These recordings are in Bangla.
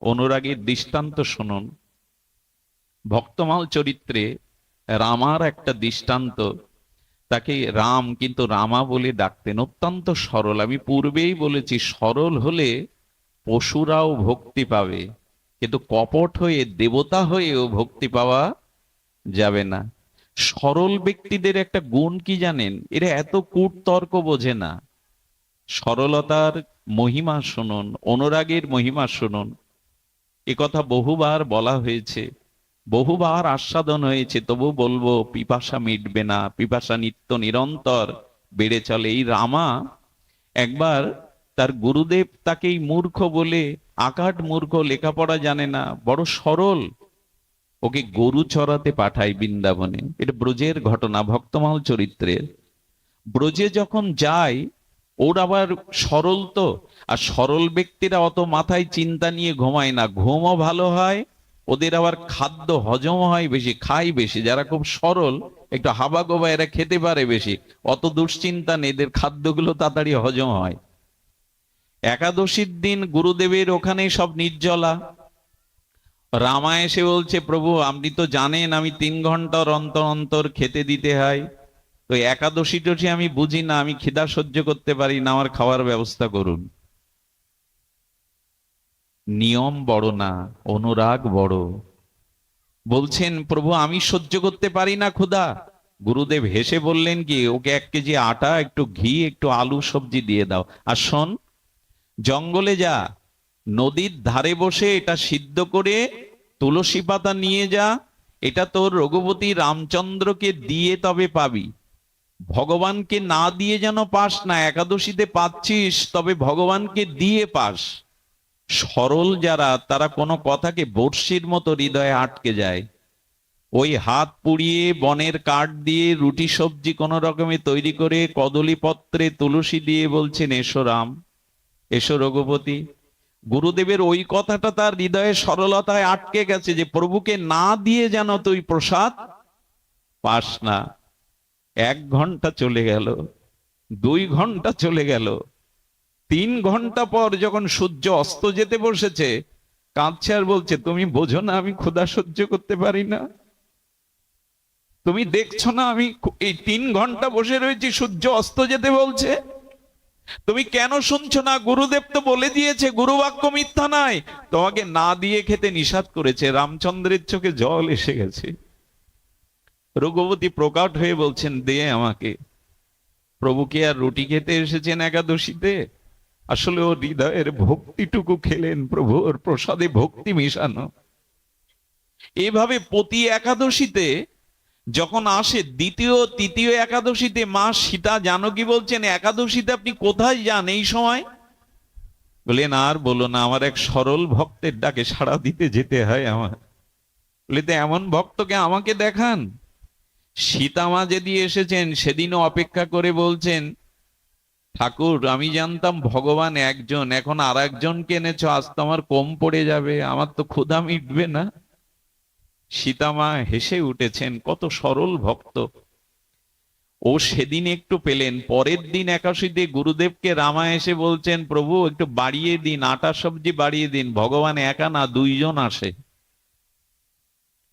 অনুরাগীর দৃষ্টান্ত শুনুন। ভক্তমাল চরিত্রে রামার একটা দৃষ্টান্ত। তাকে রাম কিন্তু রামা বলে ডাকতেন। অত্যন্ত সরল। আমি পূর্বেই বলেছি, সরল হলে পশুরাও ভক্তি পাবে। কিন্তু কপট হয়ে, দেবতা হয়েও ভক্তি পাওয়া যাবে না। সরল ব্যক্তিদের একটা গুণ কি জানেন? এরা এত কূট তর্ক বোঝে না। সরলতার মহিমা শুনুন, অনুরাগের মহিমা শুনুন। কথা বহুবার বলা হয়েছে, বহুবার আস্বাদন হয়েছে, তবু বলব পিপাসা মিটবে না, পিপাসা নিত্য নিরন্তর বেড়ে চলে। এই রামা একবার তার গুরুদেব তাকেই মূর্খ বলে, আকাট মূর্খ, লেখাপড়া জানে না, বড় সরল, ওকে গরু চড়াতে পাঠায় বৃন্দাবনে। এটা ব্রজের ঘটনা ভক্তমাল চরিত্রের। ব্রজে যখন যায় ওর আবার সরল তো। আর সরল ব্যক্তিরা অত মাথায় চিন্তা নিয়ে ঘুমায় না। ঘুমও ভালো হয়, ওদের আবার খাদ্য হজম হয় বেশি খাই বেশি। যারা খুব সরল, একটু হাবা গোবা এরা খেতে পারে বেশি। অত দুশ্চিন্তা নেই, এদের খাদ্যগুলো তাড়াতাড়ি হজম হয়। একাদশীর দিন গুরুদেবের ওখানে সব নির্জলা। রামা এসে বলছে, প্রভু, আপনি তো জানেন আমি তিন ঘণ্টার অন্তর অন্তর খেতে দিতে হয়। তো একাদশী টসি আমি বুঝি না, আমি খিদা সহ্য করতে পারি না, আমার খাওয়ার ব্যবস্থা করুন। নিয়ম বড় না, অনুরাগ বড়। বলছেন, প্রভু, আমি সহ্য করতে পারি না, ক্ষুধা। গুরুদেব হেসে বললেন কি, ওকে এক কেজি আটা, একটু ঘি, একটু আলু সবজি দিয়ে দাও। আর শোন, জঙ্গলে যা, নদীর ধারে বসে এটা সিদ্ধ করে তুলসী পাতা নিয়ে যা, এটা তোর রঘুপতি রামচন্দ্রকে দিয়ে তবে পাবি। ভগবানকে না দিয়ে যেন পাস না, একাদশীতে পাচ্ছিস, তবে ভগবানকে দিয়ে পাস। সরল যারা, তারা কোনো কথাকে বর্ষির মতো হৃদয়ে আটকে যায়। ওই হাত পুড়িয়ে, বনের কাঠ দিয়ে, রুটি সবজি কোন রকমে তৈরি করে কদলী পত্রে তুলসী দিয়ে বলছেন, এসো রাম, এসো রঘুপতি। গুরুদেবের ওই কথাটা তার হৃদয়ে সরলতায় আটকে গেছে যে, প্রভুকে না দিয়ে যেন তুই প্রসাদ পাস না। এক ঘণ্টা চলে গেল, দুই ঘণ্টা চলে গেল। তিন ঘণ্টা পর যখন সূর্য অস্ত যেতে বসেছে, কাঁদছে আর বলছে, তুমি বোঝো না আমি ক্ষুধা সহ্য করতে পারি না। তুমি দেখছ না আমি এই তিন ঘণ্টা বসে রয়েছি, সূর্য অস্ত যেতে বলছে। তুমি কেন শুনছো না? গুরুদেব তো বলে দিয়েছে গুরু বাক্য মিথ্যা নাই। তোমাকে না দিয়ে খেতে নিষাদ করেছে, রামচন্দ্রের চোখে জল এসে গেছে। রঘুপতি প্রকাট হয়ে বলছেন, দে আমাকে। প্রভুকে আর রুটি খেতে এসেছেন একাদশীতে? আসলে ও হৃদয়ের ভক্তিটুকু খেলেন প্রভু, ওর প্রসাদে ভক্তি মিশানো। এভাবে প্রতি একাদশীতে যখন আসে, দ্বিতীয়, তৃতীয় একাদশীতে মা সীতা জানকী বলছেন, একাদশীতে আপনি কোথায় যান এই সময়? বলেন, আর বলো না, আমার এক সরল ভক্তের ডাকে সাড়া দিতে যেতে হয় আমার। বলে এমন ভক্তকে আমাকে দেখান। সীতামা যেদি এসেছেন, সেদিনও অপেক্ষা করে বলছেন, ঠাকুর, আমি জানতাম ভগবান একজন, এখন আর একজনকে এনেছ, আজ তো আমার কম পড়ে যাবে, আমার তো ক্ষুধা মিটবে না। সীতামা হেসে উঠেছেন, কত সরল ভক্ত। ও সেদিন একটু পেলেন, পরের দিন একাশীতে গুরুদেবকে রামা এসে বলছেন, প্রভু, একটু বাড়িয়ে দিন, আটা সবজি বাড়িয়ে দিন, ভগবান একা না, দুইজন আসে।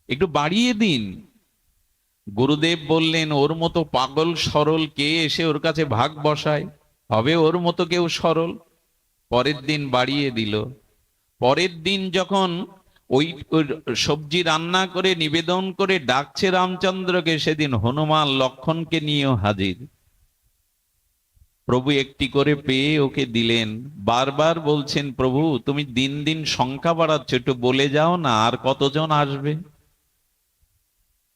একটু বাড়িয়ে দিন। গুরুদেব বললেন, ওর মতো পাগল, সরল কে এসে ওর কাছে ভাগ বসায়? হবে ওর মতো কেউ সরল? পরের দিন বাড়িয়ে দিল। পরের দিন যখন ওই সবজি রান্না করে, নিবেদন করে ডাকছে রামচন্দ্রকে, সেদিন হনুমান লক্ষণকে নিয়েও হাজির। প্রভু একটি করে পেয়ে ওকে দিলেন। বারবার বলছেন, প্রভু, তুমি দিন দিন সংখ্যা বাড়াচ্ছ, একটু বলে যাও না, আর কতজন আসবে?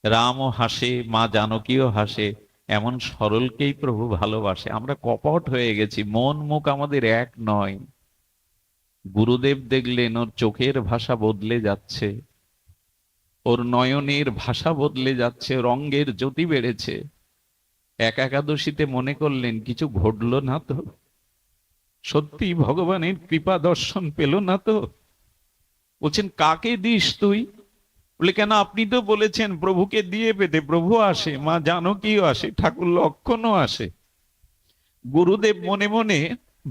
রামও হাসে, মা জানকীও হাসে, এমন সরলকেই প্রভু ভালোবাসে। আমরা কপট হয়ে গেছি, মন মুখ আমাদের এক নয়। গুরুদেব দেখলেন ওর চোখের ভাষা বদলে যাচ্ছে, ওর নয়নের ভাষা বদলে যাচ্ছে রঙ্গের জ্যোতি বেড়েছে। এক একাদশীতে মনে করলেন, কিছু ঘটলো না তো। সত্যি ভগবানের কৃপা দর্শন পেল না তো। বলছেন, কাকে দিস তুই? বলে, কেন আপনি তো বলেছেন, প্রভুকে দিয়ে পেতে, প্রভু আসে, মা জানকীও আসে, ঠাকুর লক্ষণও আসে। গুরুদেব মনে মনে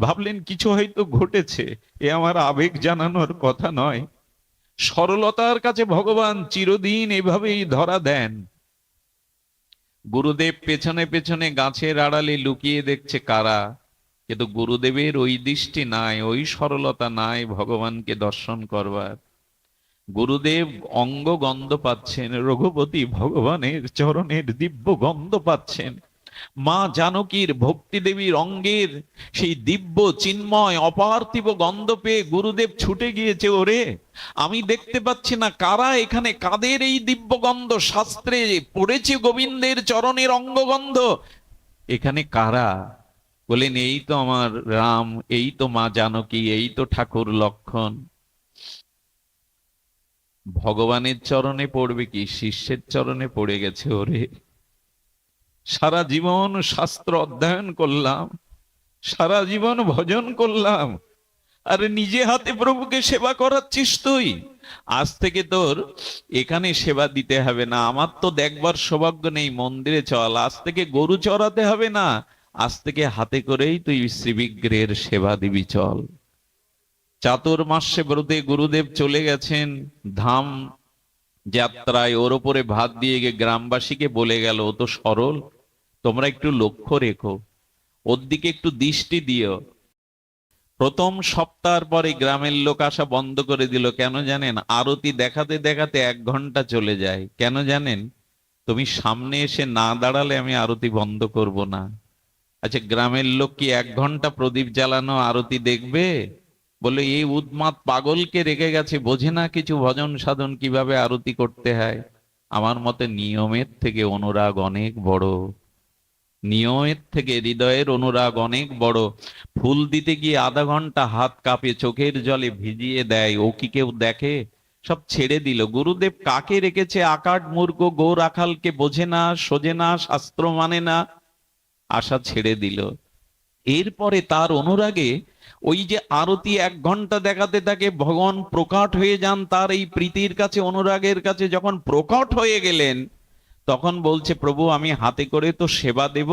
ভাবলেন, কিছু হয়তো ঘটেছে, এ আমার আবেগ জানানোর কথা নয়। সরলতার কাছে ভগবান চিরদিন এভাবেই ধরা দেন। গুরুদেব পেছনে পেছনে গাছের আড়ালে লুকিয়ে দেখছে কারা, কিন্তু গুরুদেবের ওই দৃষ্টি নাই, ওই সরলতা নাই ভগবানকে দর্শন করবার। গুরুদেব অঙ্গ গন্ধ পাচ্ছেন, রঘুপতি ভগবানের চরণের দিব্য গন্ধ পাচ্ছেন। মা জানকীর ভক্তি দেবীর অঙ্গের সেই দিব্য চিন্ময় অপার্থিব গন্ধ পেয়ে গুরুদেব ছুটে গিয়েছে, ওরে, আমি দেখতে পাচ্ছি না কারা এখানে কাদের এই দিব্য গন্ধ? শাস্ত্রে পড়েছে গোবিন্দের চরণের অঙ্গগন্ধ এখানে কারা? বলেন, এই তো আমার রাম, এই তো মা জানকী, এই তো ঠাকুর লক্ষণ। ভগবানের চরণে পড়বে কি? শিষ্যের চরণে পড়ে গেছে ওরে। সারা জীবন শাস্ত্র অধ্যয়ন করলাম, সারা জীবন ভজন করলাম, আর নিজে হাতে প্রভুকে সেবা করাচ্ছিস তুই। আজ থেকে তোর এখানে সেবা দিতে হবে না, আমার তো দেখবার সৌভাগ্য নেই মন্দিরে চল, আজ থেকে গরু চড়াতে হবে না, আজ থেকে হাতে করেই তুই শ্রীবিগ্রহের সেবা দিবি, চল। চাতুর্মাস্যে ব্রতে গুরুদেব চলে গেছেন। ধাম যাত্রায় ওর ওপরে ভাত দিয়ে গিয়ে গ্রামবাসীকে বলে গেল, ও তো সরল, তোমরা একটু লক্ষ্য রেখো, ওর দিকে একটু দৃষ্টি দিও। প্রথম সপ্তাহ পরে গ্রামের লোক আসা বন্ধ করে দিল, কেন জানেন, আরতি দেখাতে দেখাতে এক ঘণ্টা চলে যায়। কেন জানেন, তুমি সামনে এসে না দাঁড়ালে আমি আরতি বন্ধ করব না। আচ্ছা গ্রামের লোক কি এক ঘণ্টা প্রদীপ জ্বালানো আরতি দেখবে? বলে, এই উন্মাদ পাগলকে রেখে গেছে, বোঝে না কিছু ভজন সাধন কীভাবে আরতি করতে হয়? আমার মতে নিয়মের থেকে অনুরাগ অনেক বড়। নিয়মের থেকে হৃদয়ের অনুরাগ অনেক বড়। ফুল দিতে গিয়ে আধা ঘণ্টা হাত কাঁপে, চোখের জলে ভিজিয়ে দেয়। ও কি কেউ দেখে? সব ছেড়ে দিল। গুরুদেব কাকে রেখেছে? আকাট, মূর্খ গো রাখালকে বোঝে না, সোজে না, শাস্ত্র মানে না? আশা ছেড়ে দিল। এরপরে তার অনুরাগে ওই যে আরতি এক ঘণ্টা দেখাতে থাকে, ভগবান প্রকট হয়ে যান তার এই প্রীতির কাছে, অনুরাগের কাছে। যখন প্রকট হয়ে গেলেন, তখন বলছে, প্রভু, আমি হাতে করে তো সেবা দেব।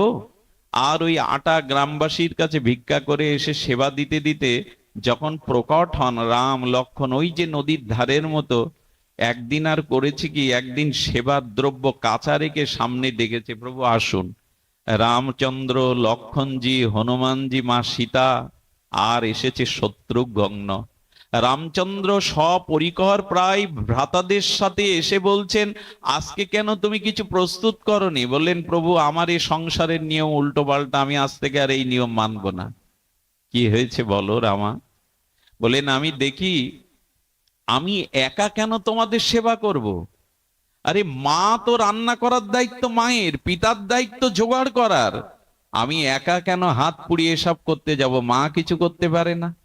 আর ওই আটা গ্রামবাসীর কাছে ভিক্ষা করে এসে সেবা দিতে দিতে যখন প্রকট হন, রাম, লক্ষণ, ওই যে নদীর ধারের মতো, একদিন আর করেছে কি, একদিন সেবার দ্রব্য কাঁচা রেখে সামনে ডেকেছে প্রভু, আসুন। রামচন্দ্র, লক্ষণজি, হনুমানজি, মা সীতা আর এসেছে শত্রুঘ্ন রামচন্দ্র সপরিকর প্রায় ভ্রাতাদের সাথে এসে বলছেন, আজকে কেন তুমি কিছু প্রস্তুত করনি? বললেন, প্রভু, আমার এই সংসারের নিয়ম উল্টো পাল্টা আমি আজ থেকে আর এই নিয়ম মানব না। কি হয়েছে বলো, রামা? বলেন আমি দেখি, আমি একা কেন তোমাদের সেবা করব। আরে, মা তো রান্না করার দায়িত্ব মায়ের, পিতার দায়িত্ব জোগাড় করার। আমি একা কেন হাত পুড়িয়ে এসব করতে যাব? মা কিছু করতে পারে না।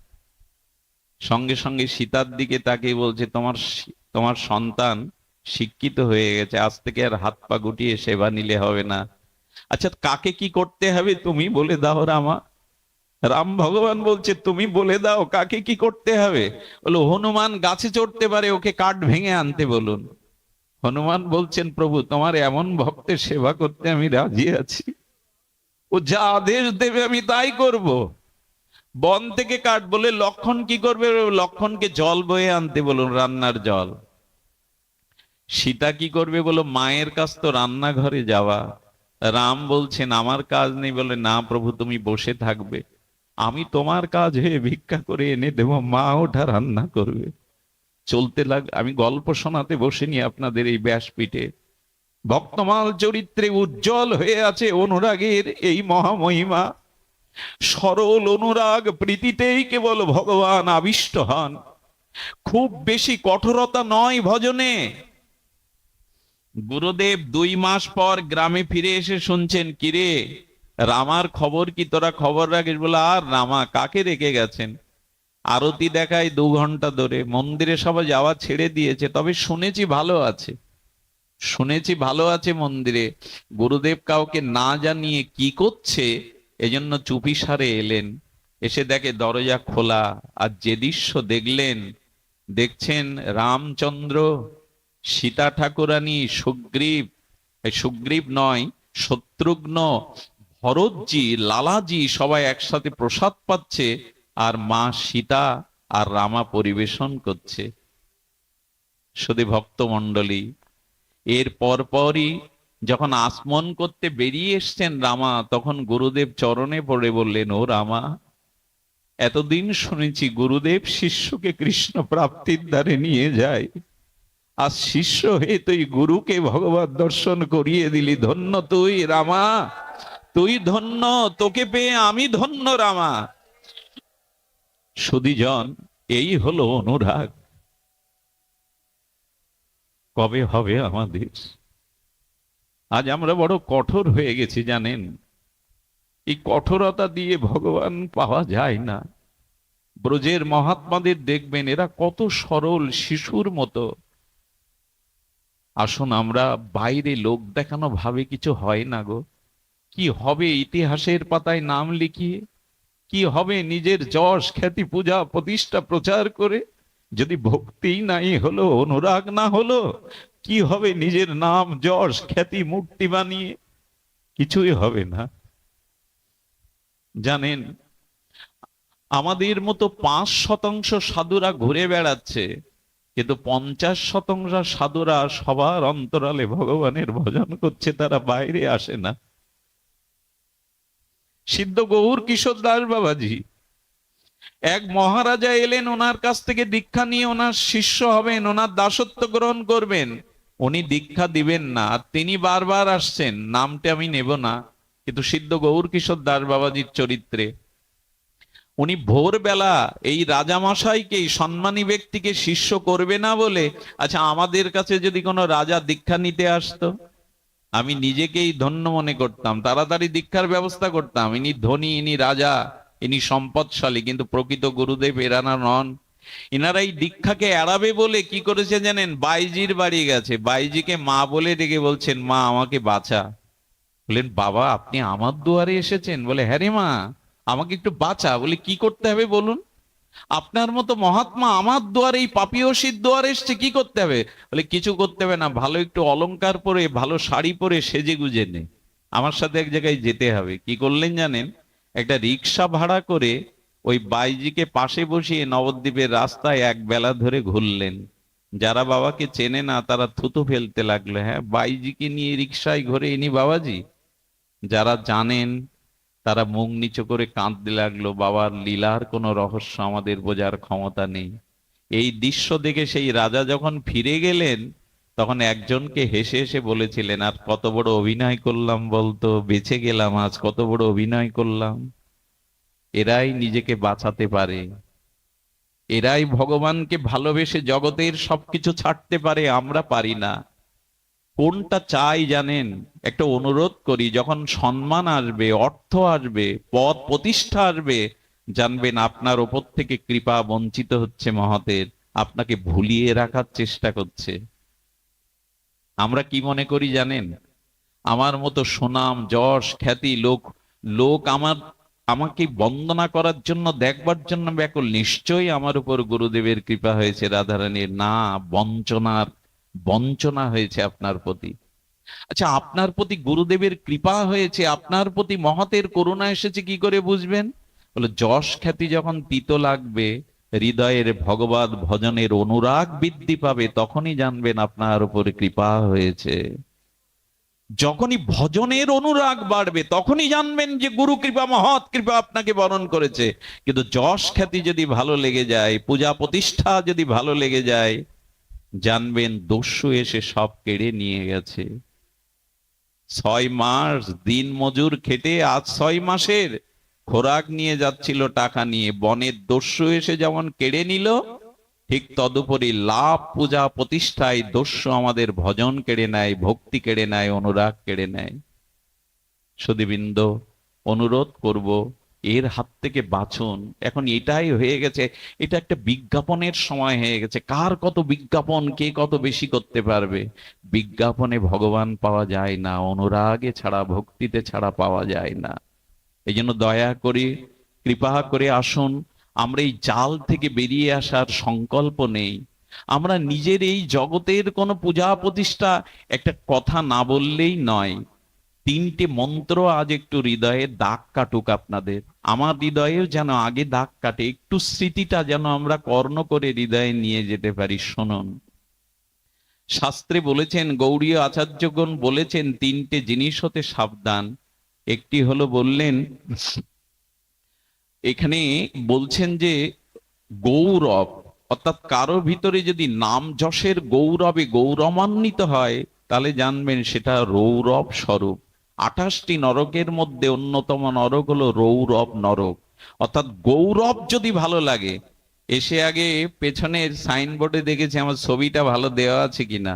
সঙ্গে সঙ্গে সীতার দিকে তাকে বলছে, তোমার তোমার সন্তান শিক্ষিত হয়ে গেছে, আজ থেকে আর হাত পা গুটিয়ে সেবা নিলে হবে না। আচ্ছা কাকে কি করতে হবে তুমি বলে দাও রামা। রাম ভগবান বলছে, তুমি বলে দাও, কাকে কি করতে হবে? বলো, হনুমান গাছে চড়তে পারে, ওকে কাঠ ভেঙে আনতে বলুন। হনুমান বলছেন, প্রভু, তোমার এমন ভক্তের সেবা করতে আমি রাজি আছি। ও যা আদেশ দেবে আমি তাই করব। বন থেকে কাঠ বলে লক্ষণ কি করবে? লক্ষণকে জল বয়ে আনতে বলুন, রান্নার জল। সীতা কি করবে বলো, মায়ের কাছ তো রান্নাঘরে যাওয়া। রাম বলছেন, আমার কাজ নেই বলে, না প্রভু, তুমি বসে থাকবে। আমি তোমার কাজ হয়ে ভিক্ষা করে এনে দেব, মা ওঠা রান্না করবে। চলতে লাগ, আমি গল্প শোনাতে বসিনি আপনাদের এই ব্যাসপীঠে। ভক্তমাল চরিত্রে উজ্জ্বল হয়ে আছে অনুরাগের এই মহামহিমা। সরল অনুরাগ প্রীতিতেই কেবল ভগবান আবিষ্ট হন। খুব বেশি কঠোরতা নয় ভজনে। গুরুদেব দুই মাস পর গ্রামে ফিরে এসে শুনছেন, কিরে, রামার খবর কি? তোরা খবর রাখিস? বলে, আর রামা কাকে রেখে গেছেন? আরতি দেখায় দু ঘণ্টা ধরে। মন্দিরে সবাই যাওয়া ছেড়ে দিয়েছে, তবে শুনেছি ভালো আছে। শুনেছি ভালো আছে মন্দিরে। গুরুদেব কাউকে না জানিয়ে কি করছে, এজন্য চুপি সারে এলেন। এসে দেখে দরজা খোলা, আর যে দৃশ্য দেখলেন, দেখছেন রামচন্দ্র, সীতা ঠাকুরানী, সুগ্রীব। সুগ্রীব নয়, শত্রুঘ্ন, ভরতজি, লালাজি সবাই একসাথে প্রসাদ পাচ্ছে, আর মা সীতা আর রামা পরিবেশন করছে। শুধু ভক্তমণ্ডলী এর পরপরই যখন আসমন করতে বেরিয়ে এসছেন রামা, তখন গুরুদেব চরণে পড়ে বললেন, ও রামা, এতদিন শুনেছি গুরুদেব শিষ্যকে কৃষ্ণ প্রাপ্তির দ্বারে নিয়ে যায়। আর শিষ্য হয়ে তুই গুরুকে ভগবত দর্শন করিয়ে দিলি। ধন্য তুই রামা, তুই ধন্য, তোকে পেয়ে আমি ধন্য রামা। সুদীজন এই হলো অনুরাগ। কবে হবে আমাদের আজ আমরা বড় কঠোর হয়ে গেছি, জানেন? এই কঠোরতা দিয়ে ভগবান পাওয়া যায় না। ব্রজের মহাত্মাদের দেখবেন, এরা কত সরল শিশুর মতো। আসুন আমরা বাইরে লোক দেখানো ভাবে কিছু হয় না গো। কি হবে ইতিহাসের পাতায় নাম লিখিয়ে? কি হবে নিজের যশ, খ্যাতি, পূজা, প্রতিষ্ঠা, প্রচার করে? যদি ভক্তি নাই হলো, অনুরাগ না হলো, কি হবে নিজের নাম, যশ, খ্যাতি, মূর্তি বানিয়ে? কিছুই হবে না। জানেন, আমাদের মতো পাঁচ শতাংশ সাধুরা ঘুরে বেড়াচ্ছে, কিন্তু পঞ্চাশ শতাংশ সাধুরা সবার অন্তরালে ভগবানের ভজন করছে, তারা বাইরে আসে না। সিদ্ধ গৌর কিশোর দাস বাবাজি এক মহারাজা এলেন, ওনার কাছ থেকে দীক্ষা নিয়ে ওনার শিষ্য হবেন, ওনার দাসত্ব গ্রহণ করবেন। উনি দীক্ষা দিবেন না তিনি বারবার আসছেন, নামটা আমি নেব না, কিন্তু সিদ্ধ গৌর কিশোর দাস বাবাজির চরিত্রে। উনি ভোরবেলা এই রাজামশাইকে সম্মানী ব্যক্তিকে শিষ্য করবে না বলে আচ্ছা আমাদের কাছে যদি কোনো রাজা দীক্ষা নিতে আসতো? আমি নিজেকেই ধন্য মনে করতাম, তাড়াতাড়ি দীক্ষার ব্যবস্থা করতাম, ইনি ধনী, ইনি রাজা। ইনি সম্পদশালী, কিন্তু প্রকৃত গুরুদেব এরানা নন। ইনারা এই দীক্ষাকে এড়াবে বলে কি করেছে জানেন? বাইজির বাড়ি গেছে। বাইজিকে মা বলে ডেকে বলছেন, মা, আমাকে বাঁচা। বললেন, বাবা, আপনি আমার দুয়ারে এসেছেন? বলে হ্যাঁ রে মা, আমাকে একটু বাঁচা। বলে, কি করতে হবে বলুন? আপনার মতো মহাত্মা আমার দুয়ারে, এই পাপিয়সীর দুয়ারে এসছে, কি করতে হবে? বলে, কিছু করতে হবে না, ভালো একটু অলংকার পরে, ভালো শাড়ি পরে সেজে গুজে নে। আমার সাথে এক জায়গায় যেতে হবে। কি করলেন জানেন? একটা রিক্সা ভাড়া করে ওই বাইজিকে পাশে বসিয়ে নবদ্বীপের রাস্তায় এক বেলা ধরে ঘুরলেন। যারা বাবাকে চেনে না, তারা থুতু ফেলতে লাগল হ্যাঁ বাইজিকে নিয়ে রিক্সায় ঘুরে এনি বাবাজি? যারা জানেন, তারা মুখ নিচু করে কাঁদতে লাগল, বাবার লীলার কোনো রহস্য আমাদের বোঝার ক্ষমতা নেই। এই দৃশ্য দেখে সেই রাজা যখন ফিরে গেলেন তখন একজনকে হেসে হেসে বলেছিলেন, আর কত বড় অভিনয় করলাম বলতো, বেঁচে গেলাম আজ, কত বড় অভিনয় করলাম। এরাই নিজেকে বাঁচাতে পারে। এরাই ভগবানকে ভালোবেসে জগতের সবকিছু ছাড়তে পারে, আমরা পারি না। কোনটা চাই জানেন? একটা অনুরোধ করি, যখন সম্মান আসবে, অর্থ আসবে, পদ প্রতিষ্ঠা আসবে, জানবেন আপনার ওপর থেকে কৃপা বঞ্চিত হচ্ছে মহতের, আপনাকে ভুলিয়ে রাখার চেষ্টা করছে। আমরা কি মনে করি জানেন? আমার মতো সুনাম, যশ, খ্যাতি, লোক লোক আমার, আমাকে বন্দনা করার জন্য, দেখবার জন্য ব্যাকুল। নিশ্চয়ই আমার উপর গুরুদেবের কৃপা হয়েছে, রাধারানীর। না, বঞ্চনার, বঞ্চনা হয়েছে আপনার প্রতি। আচ্ছা আপনার প্রতি গুরুদেবের কৃপা হয়েছে, আপনার প্রতি মহতের করুণা এসেছে, কি করে বুঝবেন? বলে, যশ, খ্যাতি যখন তিত লাগবে হৃদয়ের ভগবত ভজনের অনুরাগ বৃদ্ধি পাবে, তখনই জানবেন আপনার উপরে কৃপা হয়েছে। যখনই ভজনের অনুরাগ বাড়বে, তখনই জানবেন যে গুরু কৃপা, মহৎ কৃপা আপনাকে বরণ করেছে। কিন্তু যশ খ্যাতি যদি ভালো লেগে যায়, পূজা প্রতিষ্ঠা যদি ভালো লেগে যায়, জানবেন দস্যু এসে সব কেড়ে নিয়ে গেছে। ছয় মাস দিন মজুর খেটে, আজ ছয় মাসের খোরাক নিয়ে যাচ্ছিল টাকা নিয়ে, বনের দস্যু এসে যেমন কেড়ে নিল, ঠিক তদুপরি লাভ পূজা প্রতিষ্ঠায় দস্যু আমাদের ভজন কেড়ে নেয়, ভক্তি কেড়ে নেয়, অনুরাগ কেড়ে নেয়। সুদীবৃন্দ, অনুরোধ করব, এর হাত থেকে বাঁচুন। এখন এটাই হয়ে গেছে, এটা একটা বিজ্ঞাপনের সময় হয়ে গেছে। কার কত বিজ্ঞাপন, কে কত বেশি করতে পারবে? বিজ্ঞাপনে ভগবান পাওয়া যায় না, অনুরাগে ছাড়া, ভক্তিতে ছাড়া পাওয়া যায় না। এই জন্য দয়া করে, কৃপা করে আসুন। আমরা এই জাল থেকে বেরিয়ে আসার সংকল্প নেই। আমরা নিজের এই জগতের কোনো পূজা প্রতিষ্ঠা একটা কথা না বললেই নয়। তিনটে মন্ত্র আজ একটু হৃদয়ে দাগ কাটুক আপনাদের। আমার হৃদয়েও যেন আগে দাগ কাটে, একটু স্মৃতিটা যেন আমরা কর্ণ করে হৃদয়ে নিয়ে যেতে পারি। শুনুন। শাস্ত্রে বলেছেন গৌড়ীয় আচার্যগণ বলেছেন, তিনটে জিনিস হতে সাবধান। একটি হলো বললেন, এখানে বলছেন যে গৌরব, অর্থাৎ কারও ভিতরে যদি নাম যশের গৌরবে গৌরবান্বিত হয়, তাহলে জানবেন সেটা রৌরব স্বরূপ। আঠাশটি নরকের মধ্যে অন্যতম নরক হলো রৌরব নরক। অর্থাৎ গৌরব যদি ভালো লাগে, এসে আগে পেছনের সাইনবোর্ডে দেখেছি আমার ছবিটা ভালো দেওয়া আছে কিনা।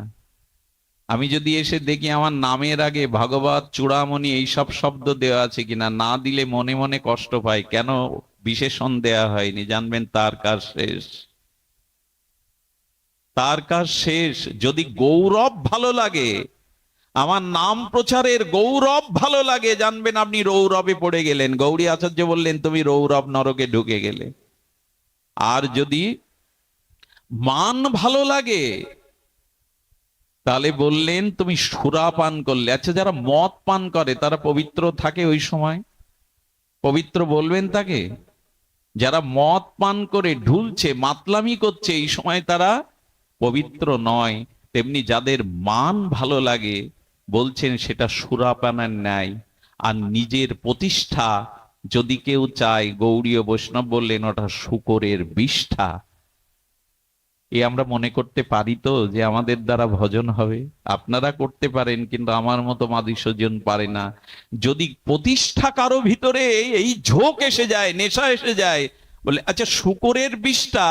আমি যদি এসে দেখি আমার নামের আগে ভাগবত, চূড়ামণি এইসব শব্দ দেওয়া আছে কিনা, না দিলে মনে মনে কষ্ট পাই। কেন বিশেষণ দেয়া হয়নি? জানবেন তার কাজ শেষ। তার কাজ শেষ। যদি গৌরব ভালো লাগে, আমার নাম প্রচারের গৌরব ভালো লাগে, জানবেন আপনি রৌরবে পড়ে গেলেন। গৌরী আচার্য বললেন, তুমি রৌরব নরকে ঢুকে গেলে। আর যদি মান ভালো লাগে তাহলে বললেন, তুমি সুরা পান করলে। আচ্ছা যারা মদ পান করে, তারা পবিত্র থাকে ওই সময়? পবিত্র বলবেন তাকে? যারা মদ পান করে, ঢুলছে, মাতলামি করছে, এই সময় তারা পবিত্র নয়। তেমনি যাদের মান ভালো লাগে, বলছেন সেটা সুরাপানার ন্যায়। আর নিজের প্রতিষ্ঠা যদি কেউ চায় গৌড়ীয় বৈষ্ণব বললেন, ওটা শুকরের বিষ্ঠা। এ আমরা মনে করতে পারি তো যে আমাদের দ্বারা ভজন হবে। আপনারা করতে পারেন, কিন্তু আমার মতো মাদিসজন পারে না। যদি প্রতিষ্ঠা কারও ভিতরে এই ঝোঁক এসে যায়, নেশা এসে যায়, বলে আচ্ছা শুকরের বিষটা,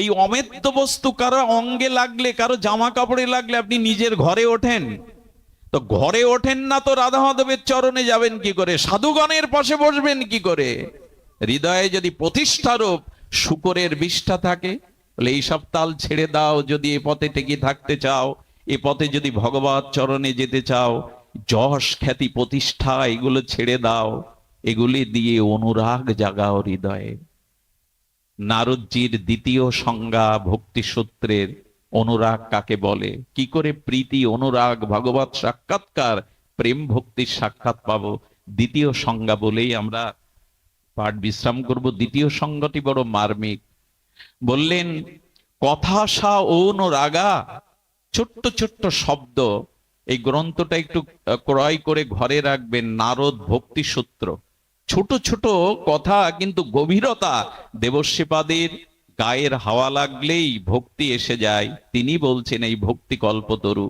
এই অমেদ্য বস্তু কারও অঙ্গে লাগলে, কারও জামা কাপড়ে লাগলে আপনি নিজের ঘরে ওঠেন। তো ঘরে ওঠেন না তো রাধা মাধবের চরণে যাবেন কি করে? সাধুগণের পাশে বসবেন কি করে? হৃদয়ে যদি প্রতিষ্ঠারূপ শুকরের বিষ্ঠা থাকে বলে এইসব তাল ছেড়ে দাও, যদি এ পথে টেকে থাকতে চাও, এ পথে যদি ভগবত চরণে যেতে চাও, যশ খ্যাতি প্রতিষ্ঠা, এগুলো ছেড়ে দাও, এগুলি দিয়ে অনুরাগ জাগাও হৃদয়ে। নারদজির দ্বিতীয় সংজ্ঞা ভক্তি সূত্রের অনুরাগ কাকে বলে? কি করে প্রীতি, অনুরাগ, ভগবত সাক্ষাৎকার, প্রেম ভক্তির সাক্ষাৎ পাবো? দ্বিতীয় সংজ্ঞা বলেই আমরা পাঠ বিশ্রাম করব। দ্বিতীয় সংজ্ঞাটি বড় মার্মিক। বললেন, কথা সা অনুরাগা ছোট্ট ছোট্ট শব্দ। এই গ্রন্থটা একটু ক্রয় করে ঘরে রাখবেন, নারদ ভক্তি সূত্র ছোট ছোট কথা কিন্তু গভীরতা। দেবশ্রীপাদের গায়ের হাওয়া লাগলেই ভক্তি এসে যায়। তিনি বলছেন, এই ভক্তি কল্পতরু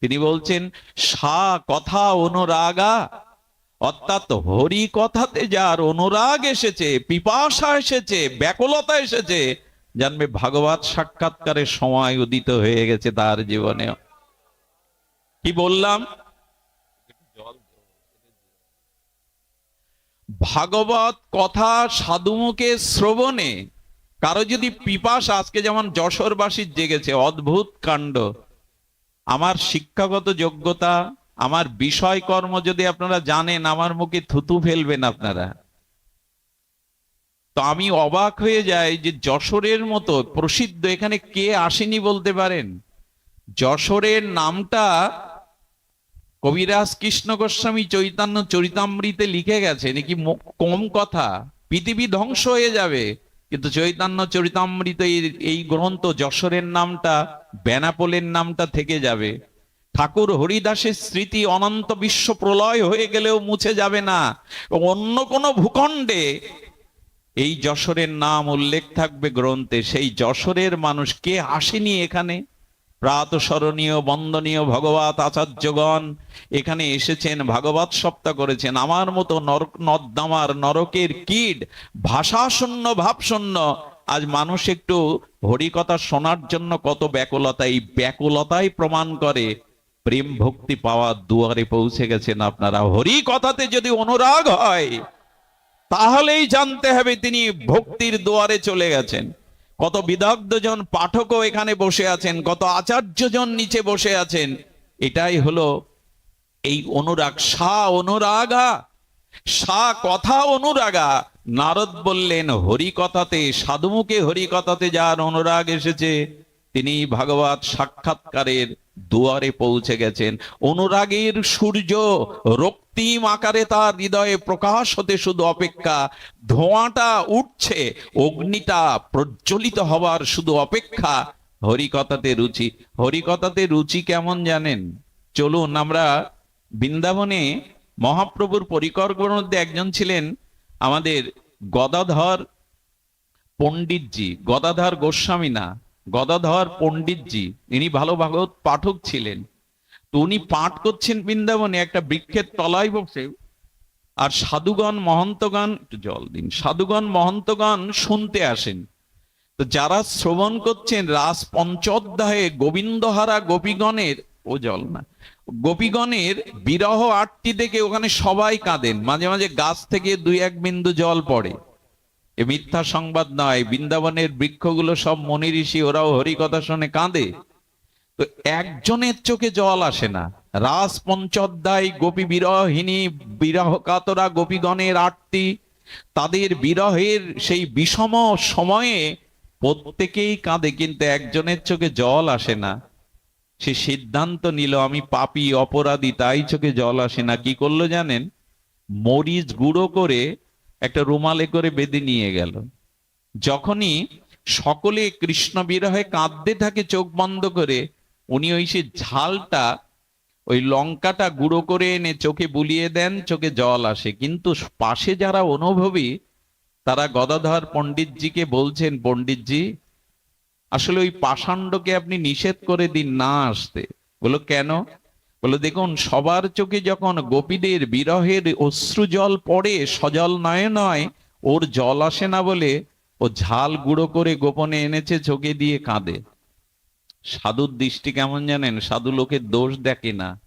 তিনি বলছেন, সা, কথা অনুরাগা অর্থাৎ হরি কথাতে যার অনুরাগ এসেছে, পিপাসা এসেছে, ব্যাকুলতা এসেছে, জানবে ভাগবত সাক্ষাৎকারের সময় উদিত হয়ে গেছে তার জীবনে কি বললাম? ভাগবত কথা সাধুমুখে শ্রবণে কারও যদি পিপাস, আজকে যেমন যশোরবাসীর জেগেছে, অদ্ভুত কাণ্ড। আমার শিক্ষাগত যোগ্যতা আমার বিষয় কর্ম যদি আপনারা জানেন, আমার মুখে থুতু ফেলবেন আপনারা। তো আমি অবাক হয়ে যাই যে যশোরের মতো প্রসিদ্ধ, এখানে কে আসেনি বলতে পারেন? যশোরের নামটা কবিরাজ কৃষ্ণ গোস্বামী চৈতন্য চরিতামৃতে লিখে গেছে, নাকি কম কথা। পৃথিবী ধ্বংস হয়ে যাবে, কিন্তু চৈতন্য চরিতামৃত এই- গ্রন্থ যশোরের নামটা, বেনাপোলের নামটা থেকে যাবে। ঠাকুর হরিদাসের স্মৃতি অনন্ত বিশ্ব প্রলয় হয়ে গেলেও মুছে যাবে না। অন্য কোনো ভূখণ্ডে এই যশোরের নাম উল্লেখ থাকবে গ্রন্থে, সেই যশোরের মানুষ কে আসেনি এখানে? প্রাত স্মরণীয়, বন্দনীয় ভগবত আচার্যগণ এখানে এসেছেন, ভাগবত সপ্তাহ করেছেন। আমার মতো নরক, নর্দমার নরকের কীট, ভাষাশূন্য, ভাবশূন্য, আজ মানুষ একটু হরিকথা শোনার জন্য কত ব্যাকুলতা, এই ব্যাকুলতাই প্রমাণ করে। প্রেম ভক্তি পাওয়ার দুয়ারে পৌঁছে গেছেন আপনারা। হরি কথাতে যদি অনুরাগ হয়, তাহলেই জানতে হবে তিনি ভক্তির দুয়ারে চলে গেছেন। কত বিদগ্ধজন পাঠকও এখানে বসে আছেন, কত আচার্যজন নিচে বসে আছেন। এটাই হলো এই অনুরাগ। সা অনুরাগা, সা কথা অনুরাগা। নারদ বললেন হরি কথাতে সাধুমুখে হরি কথাতে যার অনুরাগ এসেছে তিনি ভাগবত সাক্ষাৎকারের দুয়ারে পৌঁছে গেছেন। অনুরাগের সূর্য রক্তিম আকারে তার হৃদয়ে প্রকাশ হতে শুধু অপেক্ষা, ধোঁয়াটা উঠছে, অগ্নিটা প্রজ্বলিত হবার শুধু অপেক্ষা। হরিকথাতে রুচি হরিকথাতে রুচি কেমন জানেন? চলুন আমরা বৃন্দাবনে মহাপ্রভুর পরিকল্পনার মধ্যে একজন ছিলেন আমাদের গদাধর পণ্ডিতজি, গদাধর গোস্বামী না। গদাধর পণ্ডিতজি, ইনি ভালো ভাগবত পাঠক ছিলেন। তো উনি পাঠ করছেন বৃন্দাবনে, একটা বৃক্ষের তলায় বসে। আর সাধুগণ, মহন্তগণ, একটু জল দিন, সাধুগণ, মহন্তগণ শুনতে আসেন। তো যারা শ্রবণ করছেন, রাস পঞ্চোধ্যায়ে গোবিন্দহারা গোপীগণের, ও জল না, গোপীগণের বিরহ আটটি দেখে ওখানে সবাই কাঁদেন। মাঝে মাঝে গাছ থেকে দুই এক বিন্দু জল পড়ে। এ মিথ্যা সংবাদ নয়, বৃন্দাবনের বৃক্ষগুলো সব মনি ঋষি ওরাও হরিকথা শুনে কাঁদে। তো একজনের চোখে জল আসে না। রাস পঞ্চোধ্যায় গোপী বিরহিনী বিরহ কাতরা গোপীগণের আটটি, তাদের বিরহের সেই বিষম সময়ে প্রত্যেকেই কাঁদে, কিন্তু একজনের চোখে জল আসে না। সে সিদ্ধান্ত নিল, আমি পাপি, অপরাধী, তাই চোখে জল আসে না। কি করল জানেন? মরিচ গুঁড়ো করে একটা রুমালে করে বেঁধে নিয়ে গেল। যখনই সকলে কৃষ্ণ বিরহে কাঁদতে থাকে, চোখ বন্ধ করে, উনি ওই সে ঝালটা, ওই লঙ্কাটা গুঁড়ো করে এনে চোখে বুলিয়ে দেন, চোখে জল আসে। কিন্তু পাশে যারা অনুভবী, তারা গদাধর পণ্ডিতজিকে বলছেন, পণ্ডিতজি, আসলে ওই পাষাণ্ডকে আপনি নিষেধ করে দিন না আসতে। বলো কেন? বলো, দেখুন, সবার চোখে যখন গোপীদের বিরহের অশ্রু জল পড়ে, সজল নয় নয়, ওর জল আসে না বলে, ও ঝাল গুঁড়ো করে গোপনে এনেছে চোখে দিয়ে কাঁদে। সাধুর দৃষ্টি কেমন জানেন? সাধু লোকের দোষ দেখে না।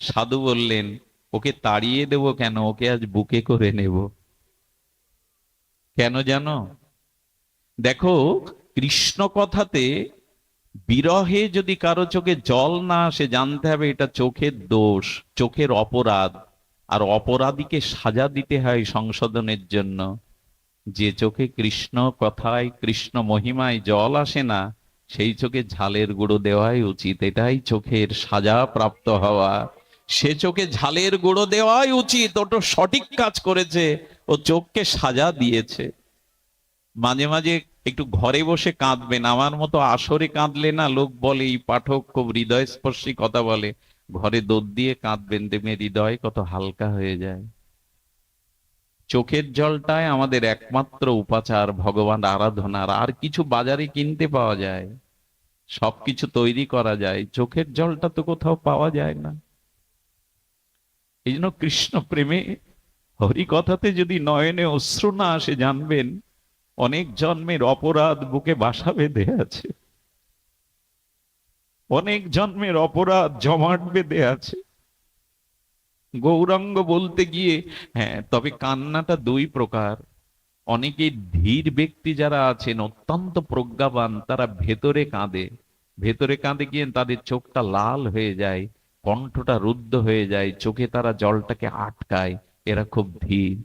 সাধু বললেন, ওকে তাড়িয়ে দেবো কেন? ওকে আজ বুকে করে নেব। কেন জানো? দেখো, কৃষ্ণ কথাতে বিরহে যদি কারও চোখে জল না আসে, জানতে হবে এটা চোখের দোষ, চোখের অপরাধ। আর অপরাধীকে সাজা দিতে হয় সংশোধনের জন্য। যে চোখে কৃষ্ণ কথায়, কৃষ্ণ মহিমায় জল আসে না, সেই চোখে ঝালের গুঁড়ো দেওয়াই উচিত। এটাই চোখের সাজা প্রাপ্ত হওয়া। সে চোখে ঝালের গুঁড়ো দেওয়াই উচিত। ওটা সঠিক কাজ করেছে। ও চোখকে সাজা দিয়েছে। মাঝে মাঝে একটু ঘরে বসে কাঁদবেন। আমার মতো আসরে কাঁদলে না লোক বলে, এই পাঠক খুব হৃদয়স্পর্শী কথা বলে। ঘরে দোদ দিয়ে কাঁদবেন দেখবেন হৃদয় কত হালকা হয়ে যায়। চোখের জলটাই আমাদের একমাত্র উপাচার, ভগবান আরাধনার। আর কিছু বাজারে কিনতে পাওয়া যায়, সবকিছু তৈরি করা যায়। চোখের জলটা তো কোথাও পাওয়া যায় না। এই জন্য কৃষ্ণ প্রেমে হরি কথাতে যদি নয়নে অশ্রু না আসে, জানবেন অনেক জন্মের অপরাধ বুকে বাসা বেঁধে আছে। অনেক জন্মের অপরাধ জমাট বেঁধে আছে। গৌরাঙ্গ বলতে গিয়ে হ্যাঁ তবে কান্নাটা দুই প্রকার। অনেকে ধীর ব্যক্তি যারা আছেন, অত্যন্ত প্রজ্ঞাবান, তারা ভেতরে কাঁদে। ভেতরে কাঁদে গিয়ে তাদের চোখটা লাল হয়ে যায়, কণ্ঠটা রুদ্ধ হয়ে যায়, চোখে তারা জলটাকে আটকায়, এরা খুব ধীর।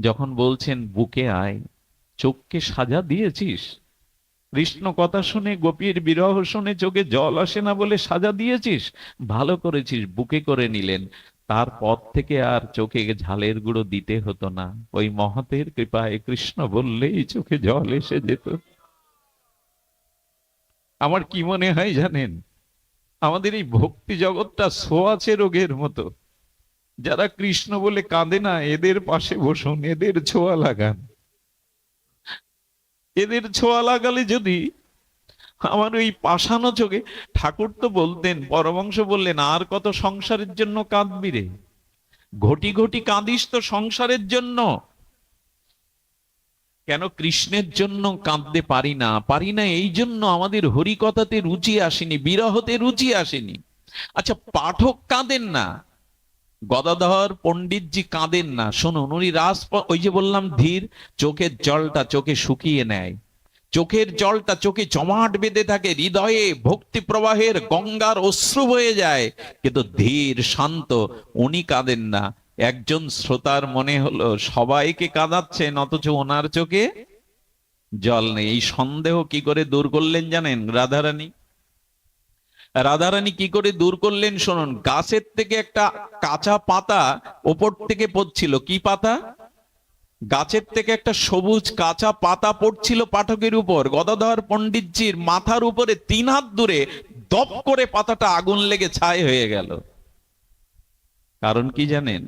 যখন বলছেন, বুকে আয়। চোখকে সাজা দিয়েছিস? কৃষ্ণ কথা শুনে, গোপীর বিরহ শুনে চোখে জল আসে না বলে সাজা দিয়েছিস? ভালো করেছিস, বুকে করে নিলেন। তার তারপর থেকে আর চোখে ঝালের গুঁড়ো দিতে হতো না। ওই মহতের কৃপায় কৃষ্ণ বললেই চোখে জল এসে যেত। আমার কি মনে হয় জানেন? আমাদের এই ভক্তি জগৎটা সোয়াছে রোগের মতো। যারা কৃষ্ণ বলে কাঁদে না, এদের পাশে বসুন, এদের ছোঁয়া লাগান। এদের ছোঁয়া লাগালে যদি আমার ওই পাশানো চোখে ঠাকুর তো বলতেন পরবংশ বললেন, আর কত সংসারের জন্য কাঁদবি রে? ঘটি ঘটি কাঁদিস তো সংসারের জন্য। কেন কৃষ্ণের জন্য কাঁদতে পারি না? পারি না এই জন্য আমাদের হরিকথাতে রুচি আসেনি, বিরহতে রুচি আসেনি। আচ্ছা পাঠক কাঁদেন না। গদাধর পণ্ডিতজি কাঁদেন না। শুনুন, উনি রাস ওই যে বললাম ধীর, চোখের জলটা চোখে শুকিয়ে নেয়। চোখের জলটা চোখে জমাট বেঁধে থাকে, হৃদয়ে ভক্তি প্রবাহের গঙ্গার অশ্রু হয়ে যায়। কিন্তু ধীর, শান্ত, উনি কাঁদেন না। একজন শ্রোতার মনে হলো, সবাইকে কাঁদাচ্ছেন, অথচ ওনার চোখে জল নেই। এই সন্দেহ কি করে দূর করলেন জানেন, রাধারানী? রাধারানী কি করে দূর করলেন শুনুন, গাছের থেকে একটা কাঁচা পাতা ওপর থেকে পড়ছিল, কি পাতা? গাছের থেকে একটা সবুজ কাঁচা পাতা পড়ছিল পাঠকের উপর, গদাধর পণ্ডিতজির মাথার উপরে তিন হাত দূরে দপ করে পাতাটা আগুন লেগে ছাই হয়ে গেল। কারণ কি জানেন,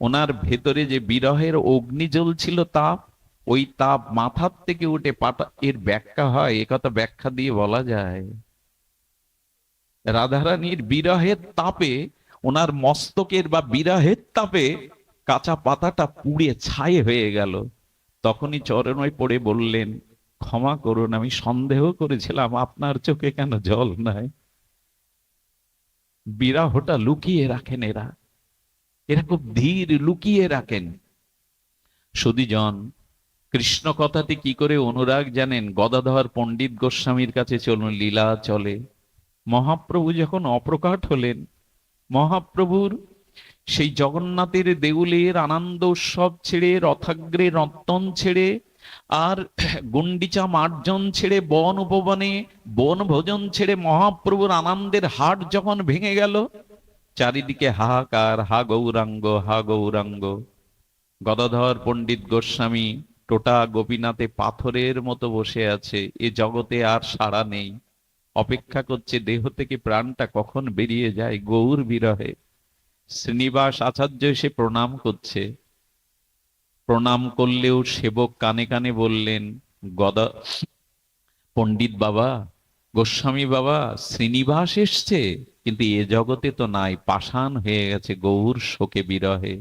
ওনার ভেতরে যে বিরহের অগ্নি জ্বলছিল তাপ, ওই তাপ মাথার থেকে উঠে পাতা, এর ব্যাখ্যা হয় একথা ব্যাখ্যা দিয়ে বলা যায়। রাধারানীর বিরহের তাপে, ওনার মস্তকের বা বিরহের তাপে কাঁচা পাতাটা পুড়ে ছাই হয়ে গেল। তখনই চরণয় পড়ে বললেন, ক্ষমা করুন, আমি সন্দেহ করেছিলাম, আপনার চোখে কেন জল নাই? বিরাহটা লুকিয়ে রাখেন এরা। এরা খুব ধীর লুকিয়ে রাখেন। সুদীজন, কৃষ্ণ কথাটি কি করে অনুরাগ জানেন? গদাধর পণ্ডিত গোস্বামীর কাছে চলুন, লীলা চলে। মহাপ্রভু যখন অপ্রকাট হলেন, মহাপ্রভুর সেই জগন্নাথের দেউলের আনন্দ উৎসব ছেড়ে, রথাগ্রে রত্তন ছেড়ে, আর গুন্ডিচা মার্জন ছেড়ে, বন উপবনে বন ভোজন ছেড়ে মহাপ্রভুর আনন্দের হাট যখন ভেঙে গেল, চারিদিকে হাহাকার, হা গৌরাঙ্গ হা গৌরাঙ্গ। গদাধর পণ্ডিত গোস্বামী, টোটা গোপীনাথে পাথরের মতো বসে আছে, এ জগতে আর সাড়া নেই। অপেক্ষা করছে, দেহ থেকে প্রাণটা কখন বেরিয়ে যায়? গৌর বিরহে। শ্রীনিবাস আচার্য এসে প্রণাম করছে। প্রণাম করলেও সেবক কানে কানে বললেন, গদা, পণ্ডিত বাবা, গোস্বামী বাবা, শ্রীনিবাস এসছে, কিন্তু এ জগতে তো নাই, পাষাণ হয়ে গেছে গৌর শোকে বিরহে।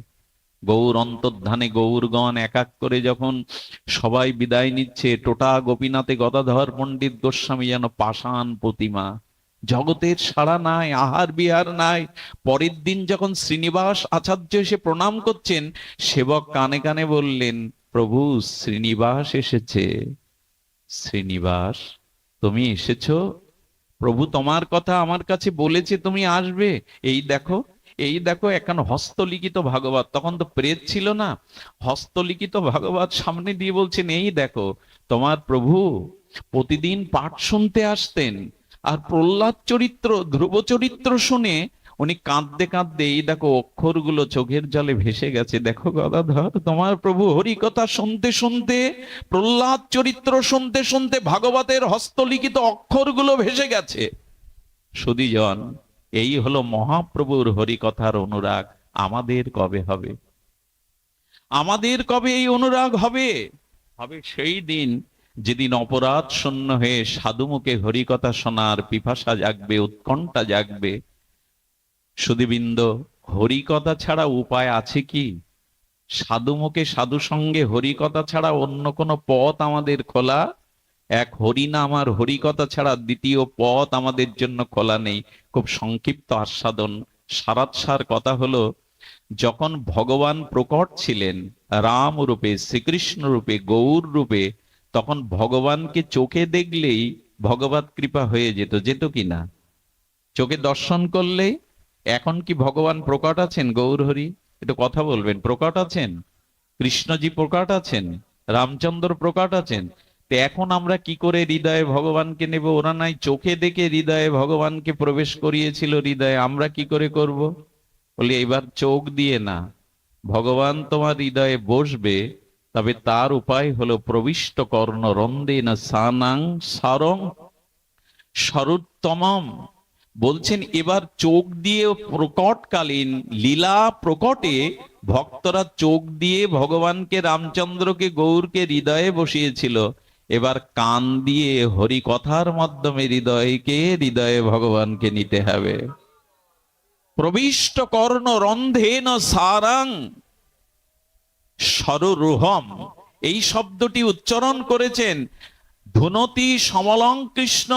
গৌর অন্তর্ধানে গৌরগণ এক এক করে যখন সবাই বিদায় নিচ্ছে, টোটা গোপীনাথে গদাধর পণ্ডিত গোস্বামী যেন পাষাণ প্রতিমা। জগতের সাড়া নাই, আহার বিহার নাই। পরের দিন যখন শ্রীনিবাস আচার্য এসে প্রণাম করছেন, সেবক কানে কানে বললেন, প্রভু, শ্রীনিবাস এসেছে। শ্রীনিবাস, তুমি এসেছ? প্রভু তোমার কথা আমার কাছে বলেছে, তুমি আসবে? এই দেখো এই দেখো এখন হস্তলিখিত ভাগবত, তখন তো প্রেত ছিল না। হস্তলিখিত ভাগবত সামনে দিয়ে বলছেন, এই দেখো, তোমার প্রভু প্রতিদিন পাঠ শুনতে আসতেন আর প্রহ্লাদ চরিত্র, ধ্রুব চরিত্র শুনে উনি কাঁদতে কাঁদতে এই দেখো অক্ষরগুলো চোখের জলে ভেসে গেছে। দেখো গদাধর, তোমার প্রভু হরি কথা শুনতে শুনতে, প্রহ্লাদ চরিত্র শুনতে শুনতে ভাগবতের হস্তলিখিত অক্ষরগুলো ভেসে গেছে। সুদীজন এই হলো মহাপ্রভুর হরিকথার অনুরাগ। আমাদের কবে হবে? আমাদের কবে এই অনুরাগ হবে? হবে সেই দিন যেদিন অপরাধ শূন্য হয়ে সাধুমুখে হরিকথা শোনার পিপাসা জাগবে, উৎকণ্ঠা জাগবে। সুদীবৃন্দ, হরিকথা ছাড়া উপায় আছে কি? সাধুমুখে সাধু সঙ্গে হরিকথা ছাড়া অন্য কোনো পথ আমাদের খোলা? এক হরিনাম আর হরিকথা ছাড়া দ্বিতীয় পথ আমাদের জন্য খোলা নেই। খুব সংক্ষিপ্ত আস্বাদন। সারাৎসার কথা হলো, যখন ভগবান প্রকট ছিলেন, রাম রূপে, শ্রীকৃষ্ণ রূপে, গৌর রূপে, তখন ভগবানকে চোখে দেখলেই ভগবত কৃপা হয়ে যেত। যেত কি না? চোখে দর্শন করলে এখন কি ভগবান প্রকট আছেন গৌর হরি? একটু কথা বলবেন। প্রকট আছেন? কৃষ্ণজি প্রকট আছেন? রামচন্দ্র প্রকট আছেন? তো এখন আমরা কি করে হৃদয়ে ভগবানকে নেব? ওরা নাই চোখে দেখে হৃদয়ে ভগবানকে প্রবেশ করিয়েছিল হৃদয়ে। আমরা কি করে করব? বলি এবার চোখ দিয়ে না, ভগবান তোমার হৃদয়ে বসবে, তবে তার উপায় হলো প্রবিষ্ট কর্ণ রন্দে না সানাং সারং সরুত্তমম বলছেন, এবার চোখ দিয়ে প্রকটকালীন লীলা প্রকটে ভক্তরা চোখ দিয়ে ভগবানকে, রামচন্দ্রকে, গৌরকে হৃদয়ে বসিয়েছিল। এবার কান দিয়ে হরি কথার মাধ্যমে হৃদয়কে, হৃদয়ে ভগবানকে নিতে হবে। প্রবিষ্ট কর্ণ রন্ধেন সারাং সররুহম। এই শব্দটি উচ্চারণ করেছেন ধুনতি সমলং কৃষ্ণ।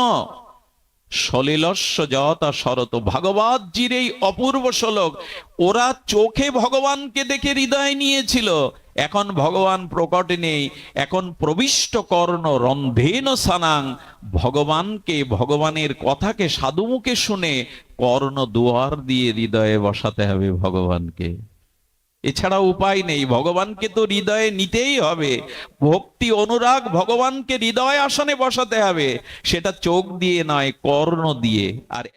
সলিলস্য যতা শরত। ভাগবতজির এই অপূর্ব শ্লোক। ওরা চোখে ভগবানকে দেখে হৃদয় নিয়েছিল। এখন ভগবান প্রকটে নেই। এখন প্রবিষ্ট কর্ণ রন্ধেন সানাং। ভগবানকে, ভগবানের কথাকে সাধুমুখে শুনে কর্ণ দুয়ার দিয়ে হৃদয়ে বসাতে হবে ভগবানকে। এছাড়া উপায় নেই। ভগবানকে তো হৃদয়ে নিতেই হবে। ভক্তি, অনুরাগ ভগবানকে হৃদয় আসনে বসাতে হবে। সেটা চোখ দিয়ে নয়, কর্ণ দিয়ে। আর